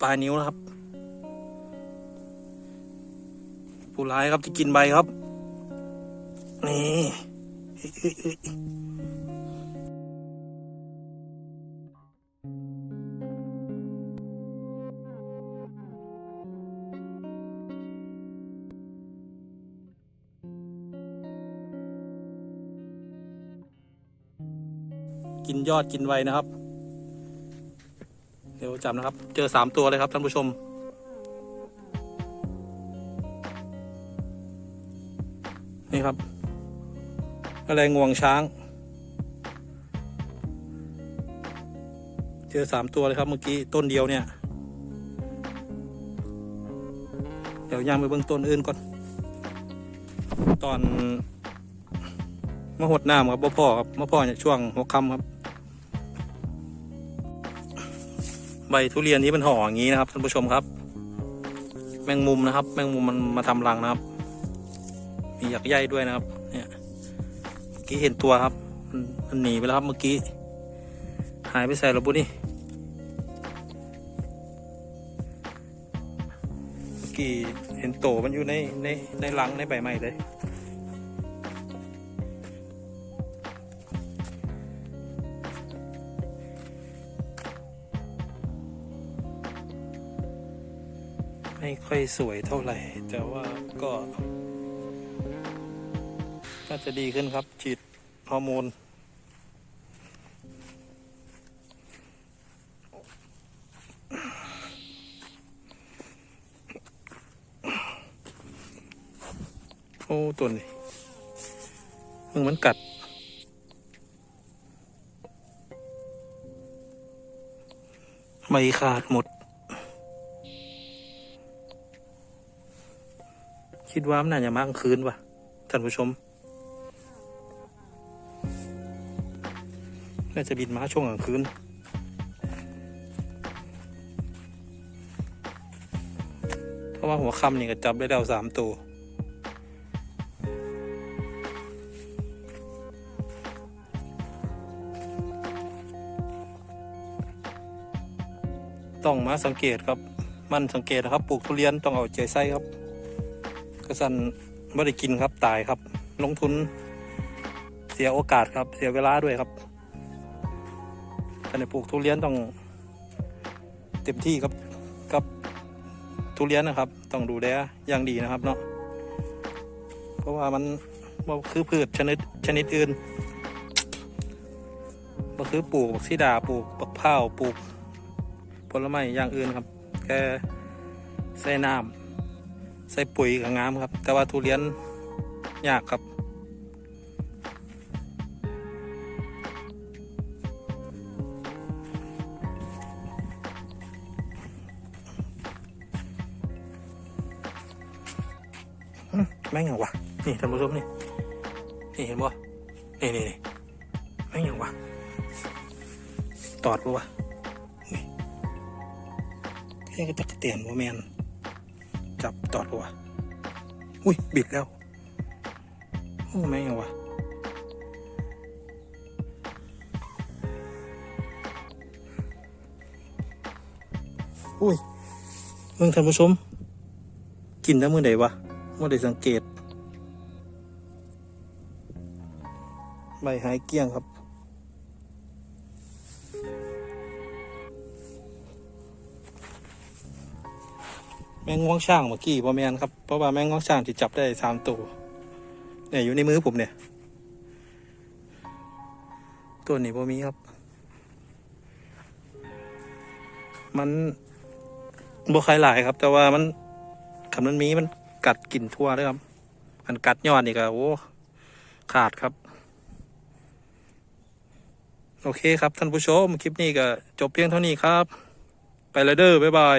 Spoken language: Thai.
ปลายนิ้วนะครับ ผู้ร้ายครับที่กินใบครับ นี่กินยอดกินใบนะครับ เดี๋ยวจำนะครับ เจอสามตัวเลยครับท่านผู้ชม นี่ครับอะไรงวงช้าง เจอสามตัวเลยครับเมื่อกี้ต้นเดียวเนี่ย เดี๋ยวย่างไปเบื้องต้นอื่นก่อน ตอนมะหดน้ำครับบ่พ่อครับมะพ่อเนี่ยช่วงหัวค่ำครับ ใบทุเรียนที่มันห่ออย่างนี้นะครับท่านผู้ชมครับ แมงมุมนะครับ แมงมุมมันมาทำรังนะครับ มีหยักใยด้วยนะครับ เนี่ยเมื่อกี้เห็นตัวครับมันมันหนีไปแล้วครับเมื่อกี้ หายไปใส่ระบุนี่เมื่อกี้เห็นโตมันอยู่ในในในรังในใบไม้เลย ไม่ค่อยสวยเท่าไหร่ แต่ว่าก็น่าจะดีขึ้นครับ ฉีดฮอร์โมนโอ้ตัวนี้มึงมันกัด ไม่ขาดหมด คิดว่ามันน่าจะมากลางคืนว่ะท่านผู้ชม น่าจะบินมาช่วงกลางคืนเพราะว่าหัวค่ำนี่ก็จับได้แล้วสามตัวต้องมาสังเกตครับ มันสังเกตนะครับ ปลูกทุเรียนต้องเอาใจใส่ครับ กระสันไม่ได้กินครับตายครับ ลงทุนเสียโอกาสครับ เสียเวลาด้วยครับการปลูกทุเรียนต้องเต็มที่ครับกับทุเรียนนะครับ ต้องดูแลอย่างดีนะครับเนาะเพราะว่ามันบ่คือพืชชนิดชนิดอื่นก็คือปลูกบักซีดาปลูกบักเผาปลูกผลไม้อย่างอื่นครับ แค่ใส่น้ำ ใส่ปุ๋ยกับงามครับ แต่ว่าทุเรียนยากครับ แม่งอย่างวะนี่ท่านผู้ชมนี่ นี่เห็นบ่นี่นี่นี่แม่งอย่างวะตอดปะวะนี่แค่ก็จักเตียนว่แมน จับตอดวะอุ้ย บิดแล้ว โอ้แม่งวะอุ้ยเมืองท่านผู้ชม กินได้มือใดวะเมื่อใดสังเกต ใบหายเกี้ยงครับ มงง่วงช่างเมื่อกี้ประแมนครับเพราะว่าแมงง่วงช่างที่จับได้สามตัวเนี่ยอยู่ในมือผมเนี่ย ตัวนี้บ่มีครับ มันบ่ใครหลายครับ แต่ว่ามันคำมันมีมันกัดกลิ่นทั่วเลยครับอันกัดยอดนี่ก็โอ้ขาดครับ โอเคครับท่านผู้ชม คลิปนี้ก็จบเพียงเท่านี้ครับ ไปแล้วเด้อบ๊ายบาย